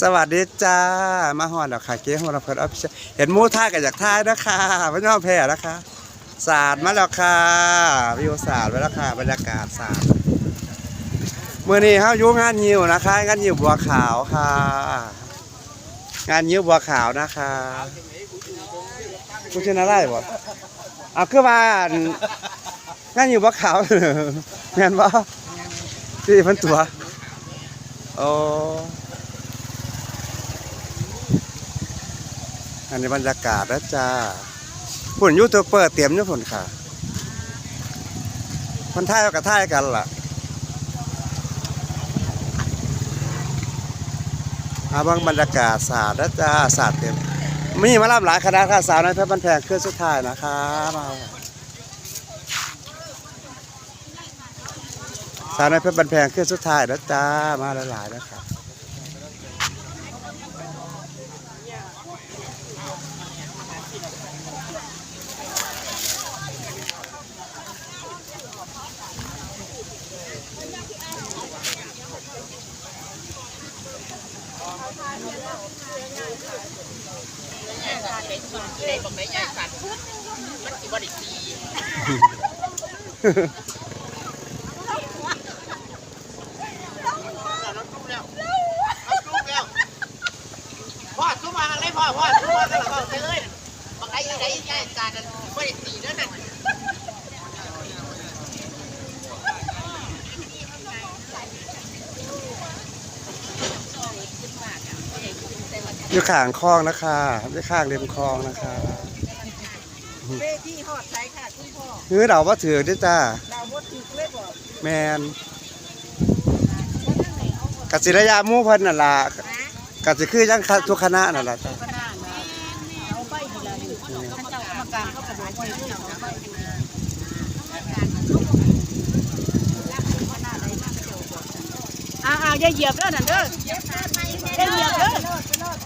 สวัสดีจ้า มาฮอดแล้วค่ะเก๋ฮอดแล้วเพิ่นออฟฟิเชียลเห็นมูท่ากับจากท่ายนะคะไม่ยอมแพ้นะคะศาสาดมาแล้วค่ะวิวสาดไว้แล้วค่ะบรรยากาศศาสาดมื้อนี้เฮายู่งงานยิวนะคะงานยิวบัวขาวค่ะ งานยิวบัวขาวนะคะคุณชนะได้บ่เอาคือว่าอั่นงานยิวบัวขาวแม่นบ่ที่เพิ่นตัวโอ้ อันนี้บรรยากาศนะจ้าผุ่นยูทูบเบอร์เตรียมอยู่ผุ่นค่ะคนท่ายกับท่ายกันล่ะอาบางบรรยากาศศาสตร์นะจ้าศาสตร์เต็มมีมาล่ำหลายคณะค่ะสาวน้อยเพชรบันแพงเครื่องสุดท้ายนะคะมาสาวน้อยเพชรบันแพงเครื่องสุดท้ายนะจ้ามาหลายๆนะครับ ได้บอกไม่ใหญ่สัตว์มันสิบ่ได้ตีเราจุกแล้วเราจุกแล้วพ่อซุ่มาอะไรพ่อพ่อซุ่มาทางหลังไปเลยบังไอ้ไอ้ใหญ่สัตว์นั่นได้ตีนั่นน่ะ อยู่ข้างคลองนะคะอยู่ข้างริมคลองนะคะเวทีหอดใช้ค่ะคุณพ่อเฮ้ยเราว่าถือด้วยจ้าเราวดถึกเลยบอกแมนกสิระยะหมู่เพิ่นนั่นล่ะกสิคือยังคทุกคณะนั่นล่ะจ้าขนาดนะเอาไปทีละอยู่ข้าเจ้ากรรมการเขากระบอกไว้ด้วยเอาไปทีละอ้าวอย่าเหยียบเด้อนั่นเด้อ เหยียบเด้อ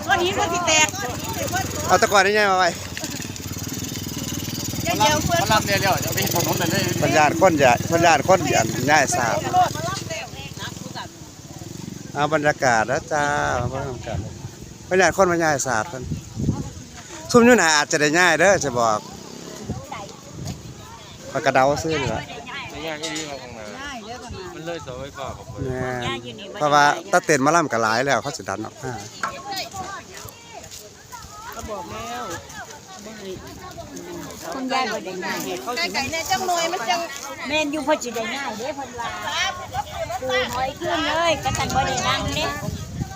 ก้อนหินก็สิแตกเอาตะกอนนี่ไงมาไว้อย่าเหยียบเพื่อนมันรับเร็วๆจะไปถนนนั่นเลยปัญญาคนอย่าปัญญาคนอย่าง่ายสาบเอาบรรยากาศนะจ้าบรรยากาศปัญญาณคนมาง่ายสาบเพิ่นซุ่มยู่หนาอาจจะได้ง่ายเด้อจะบอกปากกระเดาซื้อนี่ล่ะไม่ยากที่นี่เราข้างหน้าง่าย เด้อขนาดมันเลยเสาไฟฟ้าของคนแม่นเพราะว่าตาเต้นมาล่ำกับหลายแล้วเขาสิดันออกมาก็บอกแล้วคุณยายบ่ได้ง่ายเขาสิไก่เนี่ยจังหน่วยมันจังแม่นอยู่เพ่อสิได้ง่ายเด้เพิ่นว่าปูหอยขึ้นเลยกระตันบ่ได้นั่งเด้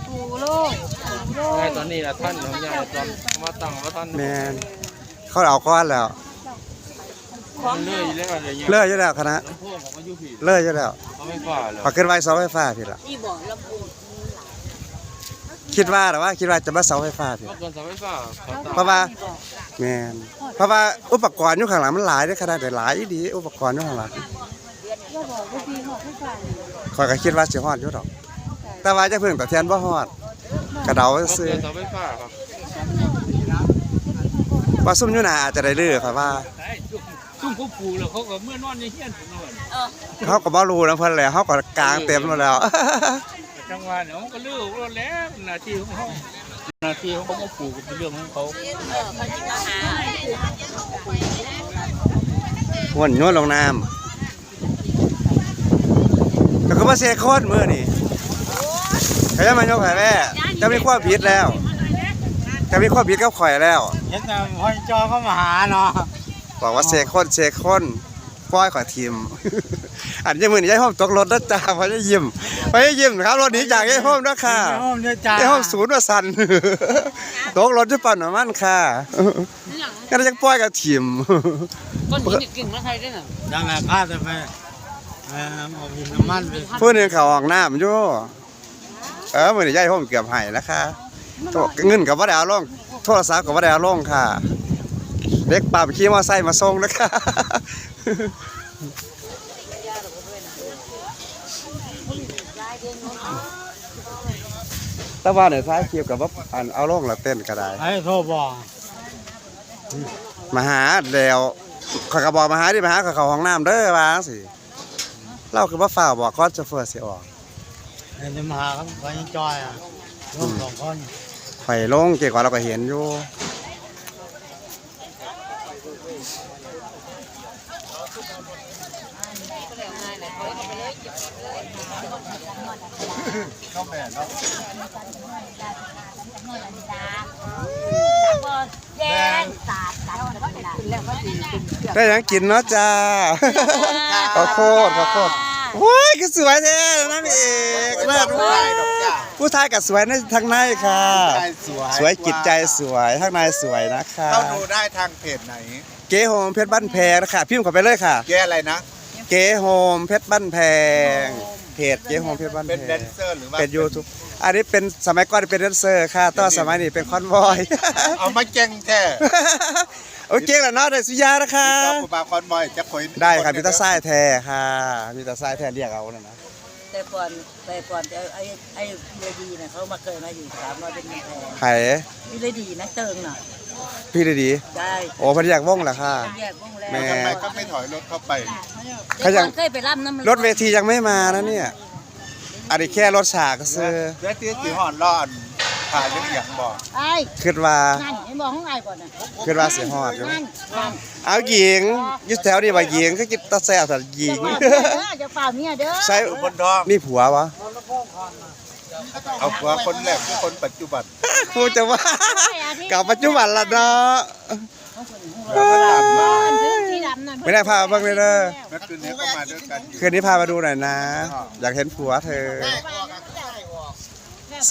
ปูโลกปูโลใช่กตอนนี้นะท่านของยายตอนมาตั้งว่าท่าน แม่นเขาเอาก้อนแล้ว มันเลื่อยแล้วอะไรเงี้ยเลิกอยู่แล้วคณะลำโพงของอายุผิดเลิกอยู่แล้วเขาไม่ฟ้าเลยพอขึ้นไว้เสาไฟฟ้าพี่ละนี่บอกลำพูคิดว่าหรือว่าคิดว่าจะมาเสาไฟฟ้าพี่เมื่อก่อนเสาไฟฟ้าเขาตั้งเพราะว่า แม่นเพราะว่าอุปกรณ์อยู่ข้างหลังมันหลายเด้อขนาดได้หลายดีอุปกรณ์อยู่ข้างหลังก็บอกว่าพี่หอกผู้ฟังข้อยก็คิดว่าสิฮอดอยู่ดอก แต่ว่าจะเพิ่งตะเทียนบ่ฮอดกระเดาเมื่อซื้อก่อนเสาไฟฟ้าครับ ว่าซุ่มอยู่หน้าอาจจะได้ลือค่ะว่า ซุ่มผู้ปูแล้วเขาก็เมื่อนอนในเฮียนผมนอนเขาก็บ่รู้นะเพิ่นแหละเขาก็กลางเต็มหมดแล้วจังหวะเนี่ยมันก็เลื่อยแล้วหน้าที่ของเขาหน้าที่ของเขาก็ปลูกเป็นเรื่องของเขาวนโยนลงน้ำแล้วก็มาเซโคนมือนี่เขาจะมายกให้แม่จะมีความผิดแล้ว จะมีความผิดกับข่อยแล้วเห็นแต่พอจอเข้ามาหาเนาะ บอกว่าเซโคนเซโคนป้อยข่อยทีม อันนี้มือนี่ยายห้อมตกรถนะจ้าพอจะยิ้มพอจะยิ้มครับรถหนี้จากยายห้อมนะค่ะห้องเนี่ยจ้ายายห้อมศูนย์ว่าสันตกรถจะปั่นน้ำมันค่ะก็จะป้อยกับทีมก้อนหินกิ่งมาใครได้น่ะดังแหละพาจะไปเอ่อเอาหินน้ำมันไปผู้หนึ่งเขาออกน้ำอยู่เออมือนี่ยายห้อมเกือบให้นะคะโทรเงินกับว่าได้เอาลงโทรศัพท์กับว่าได้เอาลงค่ะ เด็กป่าไปขี่มอเตอร์ไซค์มาส่งนะคะแต่ว่าในท้ายคลิปกับว่าอันเอาลงแล้วเต้นก็ได้ไอ้โทรบอกมาหาเดียวขอยก็บอกมาหาที่มาหาเขาเข้าห้องน้ำเด้อว่าจังสิเราคือว่าฝ่าวบอกก้อนจะเฟิร์สิออกไอ้จะมาหาครับพอจอยอะข่อยลงเกี่ยวกับเราก็เห็นอยู่ แดงสาดสาดแล้วก็เป็นแล้วก็ตีเป็นได้หยังกินเนาะจ้าขอโทษขอโทษว้ายก็สวยแท้นั่นเองเลิศผู้เว้ชายยดอกจ้าผู้ชายก็สวยในทางในค่ะชายสวยสวยจิตใจสวยข้างในสวยนะคะเข้าดูได้ทางเพจไหน เก๋โฮมเพชรบ้านแพงนะคะพิมพ์เข้าไปเลยค่ะแกอะไรนะ เก๋โฮมเพชรบ้านแพง เพจเก๋โฮมเพชรบ้านเป็นแพแดงนเซอร์หรือว่าเป็นยูทูบอันนี้เป็นสมัยก่อนเป็นแดนเซอร์ค่ะตอนสมัยนี้เป็นคอนวอยเอามาแจ้งแท้โอเคแล้วเนาะได้สุยานะคะก็ปูปลาคอนบอยจะคอยได้ค่ะมีตาไส้แท้ค่ะมีตาไส้แท้เรียกเอานั่นนะแต่ก่อนแต่ก่อนจะไอ้ไอ้เรดีเนี่ยเขามาเคยมาอยู่สามร้อยเป็นแพงไข่พี่เรดีนะเติงน่ะ พี่ดีดีได้โอ้เพนอยากว่องเหรอค่ะ แยกวงแล้วแม่ ทำไมก็ไม่ถอยรถเข้าไปเขายังแต่ก่อนเคยไปร่ำน้ำรถเวทียังไม่มานะเนี่ยอันนี้แค่รถฉากก็ซื้อเดี๋ยวที่สีหอนรอดผ่านเรื่องอย่างบอกไอ้คิดว่านั่นเห็นบอกของไอ้ก่อนน่ะคิดว่าเสียหอดอยู่นั่นนั่นเอาหญิงอยึดแถวนี่ว่าหญิงก็กินตาแซ่บแต่หญิงจะเปล่าเมียเด้อใช้บนท้องนี่ผัววะ เอาผัวคนแรกคือคนปัจจุบันกูจะว่ากับปัจจุบันละเนาะแล้วก็ตามมาซื้อสีดำนั่นไม่ได้พาบ้างเลยเด้อเมื่อคืนนี้ก็มาด้วยกันอยู่คืนนี้พามาดูหน่อยนะ อยากเห็นผัวเธอ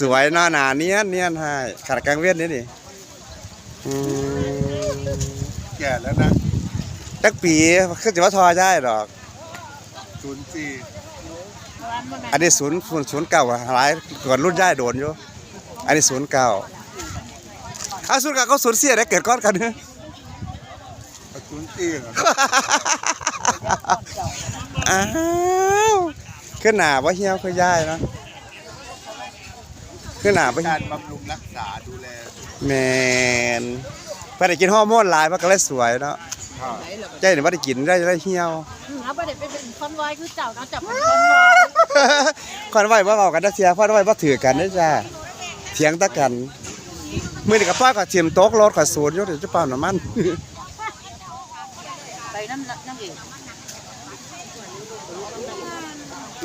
สวยเนาะหนาเนียนเนียนให้ขาดกลางเวียนนี่นี่อืมแก่แล้วนะจักปีคือจะว่าทอได้หรอก ศูนย์สี่อันนี้ศูนย์ศูนย์ศูนย์เก่าอะหลายก่อนรุ่นย่ายโดนอยู่อันนี้ศูนย์เก่าเอาศูนย์เก่าก็ศูนย์เสียได้เกิดก้อนกันเนอะศูนย์สี่เหรออ้าวขึ้นหนาว่าเหี่ยวคือย่ายเนาะขึ้นหนาว่าการบำรุงรักษาดูแลแมนเพื่อนได้กินฮอร์โมนหลายมันก็เลยสวยเนาะค่ะ ใจเนี่ยว่าได้กินได้ได้เหี่ยวเอาไปเด็ดไปเป็นคอนวอยคือเจ้าเนาะจับเป็นคอนวอยคอนไหวว่าเอากันนะเทียคอนไหวว่าถือกันนะจ้าเถียงตะกันมือนี่กับป้ากับเทียมโต๊ะรถกับศูนย์อยศเดี๋ยวจะเป่าน้ำมันไปน้ำน้ำเอก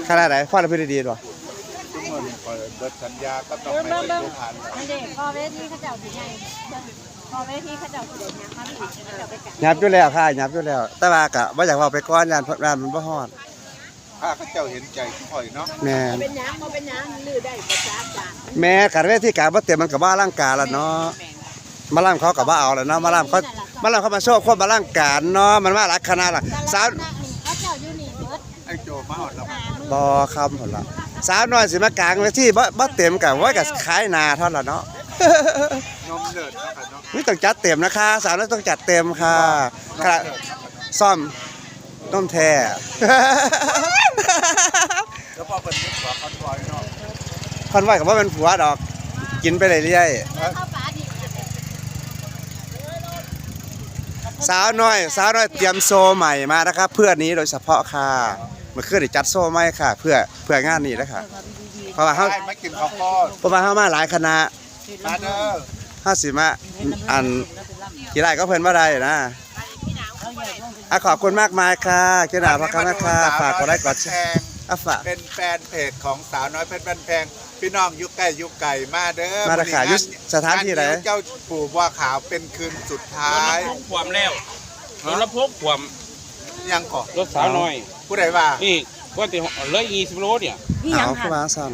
ขนาดไหนพ่อเราพูดดีๆหรอทุกคนเปิดเบิดสัญญาก็ต้องไม่เป็นผู้พันนี่เด็กพอเวทีเขาเจ้าสิไง พอเวทีเขาเจ้าสิเด็กยังมาอีกเขาเจ้าไปกันหยับอยู่แล้วค่ะหยับอยู่แล้ว แต่ว่ากะว่าอยากว่าไปก้อนยานยานมันบ่ฮอดข้าก็เจ้าเห็นใจค่อยเนาะแม่นเป็นยังมาเป็นยังลือได้ประจาจานแม่การเวทีการบ่เต็มมันก็ว่าร่างกายแล้วเนาะมาล่ํเขาก็บ่เอาแล้วเนาะมาล่ํเขามาล่ํเขามาโชว์ความมาร่างกายเนาะมันมาหลายคณะล่ะสาวเขาเจ้าอยู่นี่เบิดไอ้โจมาหอดเราบ่คำพุ่นล่ะสาวน้อยสิมากลางเวทีบ่บ่เต็มก็ไว้ก็ขายหน้าเท่านั้นเนาะ นมเดือดเนาะค่ะเนาะนี่ต้องจัดเต็มนะคะสาวน้อยต้องจัดเต็มค่ะขณะซ่อมนมแท้ แล้วพอเป็นหัวคอนบอยเนาะคอนไหวก็บ่เป็นผัวดอก กินไปเรื่อยๆเข้าป่าดิสาวน้อย สาวน้อยเตรียมโซใหม่มานะครับ เพื่อนี้โดยเฉพาะค่ะเมื่อคืนได้จัดโซใหม่ค่ะ เพื่อเพื่องานนี้นะคะเพราะว่าเฮาได้มากินข้าวโพดเพราะว่าเฮามาหลายคณะมาเด้อ เฮาสิมาอันกี่ไรก็เพิ่นบ่ได้นะอะขอบคุณมากมายค่ะเจ้าหน้าพักกันนะคะฝากกดไลค์กดแชร์อะฝากเป็นแฟนเพจของสาวน้อยเพชรบ้านแพงพี่น้องยุคใกล้ยุคไก่มาเด้อมาค่ะยู่สถานที่ไหนเจ้าปู่บัวขาวเป็นคืนสุดท้ารถยพกความแล้วรถพกความยังก่อนรถสาวน้อย ผู้ใดว่านี่ว่าแต่เลยยี่สิบโลเนี่ยนี่ยังเอ